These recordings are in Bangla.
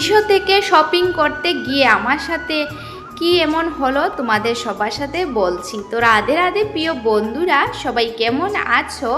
মিশো থেকে শপিং করতে গিয়ে আমার সাথে কি এমন হলো তোমাদের সবার সাথে বলছি? তো রাধে রাধে প্রিয় বন্ধুরা, সবাই কেমন আছো?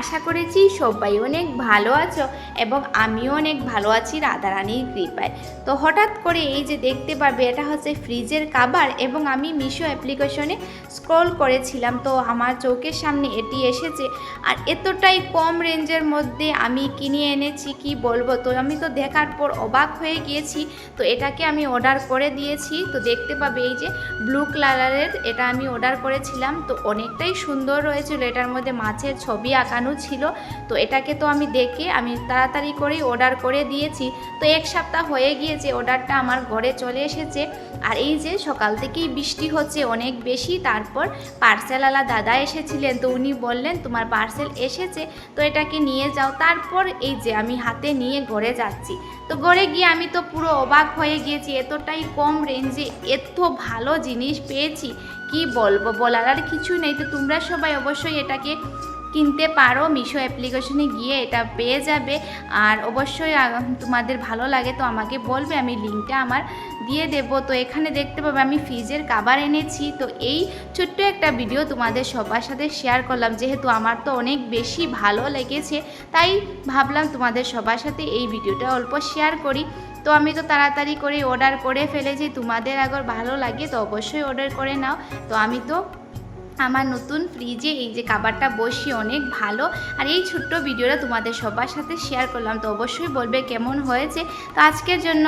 আশা করেছি সবাই অনেক ভালো আছো এবং আমিও অনেক ভালো আছি রাধারানীর কৃপায়। তো হঠাৎ করে এই যে দেখতে পাবে, এটা হচ্ছে ফ্রিজের কাবার এবং আমি মিশো অ্যাপ্লিকেশনে স্ক্রল করেছিলাম। তো আমার চোখের সামনে এটি এসেছে আর এতটাই কম রেঞ্জের মধ্যে আমি কিনে এনেছি, কি বলব? তো আমি তো দেখার পর অবাক হয়ে গিয়েছি। তো এটাকে আমি অর্ডার করে দিয়েছি। তো দেখতে পাবে। এই যে ব্লু কালারের এটা আমি অর্ডার করেছিলাম, তো অনেকটাই সুন্দর রয়েছিল এটার মধ্যে মাছের ছবি আঁকানো ছিল, তো এটাকে তো আমি দেখে আমি তাড়াতাড়ি করেই অর্ডার করে দিয়েছি। তো এক সপ্তাহ হয়ে গিয়েছে অর্ডারটা আমার ঘরে চলে এসেছে। আর এই যে সকাল থেকেই বৃষ্টি হচ্ছে অনেক বেশি, তারপর পার্সেলওয়ালা দাদা এসেছিলেন, তো উনি বললেন, তোমার পার্সেল এসেছে, তো এটাকে নিয়ে যাও। তারপর এই যে আমি হাতে নিয়ে ঘরে যাচ্ছি। তো ঘরে গিয়ে আমি তো পুরো অবাক হয়ে গিয়েছি, এতটাই কম রেঞ্জে এত ভালো জিনিস পেয়েছি। কি বলব? বলার আর কিছু নেই। তো তোমরা সবাই অবশ্যই এটাকে কিনতে পারো। মিশো অ্যাপ্লিকেশনে গিয়ে এটা পেয়ে যাবে। আর অবশ্যই তোমাদের ভালো লাগে তো আমাকে বলবে। আমি লিঙ্কটা আমার দিয়ে দেব। তো এখানে দেখতে পাবে আমি ফ্রিজের কাবার এনেছি। তো এই ছোট্ট একটা ভিডিও তোমাদের সবার সাথে শেয়ার করলাম। যেহেতু আমার তো অনেক বেশি ভালো লেগেছে, তাই ভাবলাম তোমাদের সবার সাথে এই ভিডিওটা অল্প শেয়ার করি। তো আমি তো তাড়াতাড়ি করে অর্ডার করে ফেলেছি। তোমাদের আগর ভালো লাগে তো অবশ্যই অর্ডার করে নাও। তো আমি তো আমার নতুন ফ্রিজে এই যে কাবারটা বসি অনেক ভালো। আর এই ছোট্ট ভিডিওটা তোমাদের সবার সাথে শেয়ার করলাম। তো অবশ্যই বলবে কেমন হয়েছে। তো আজকের জন্য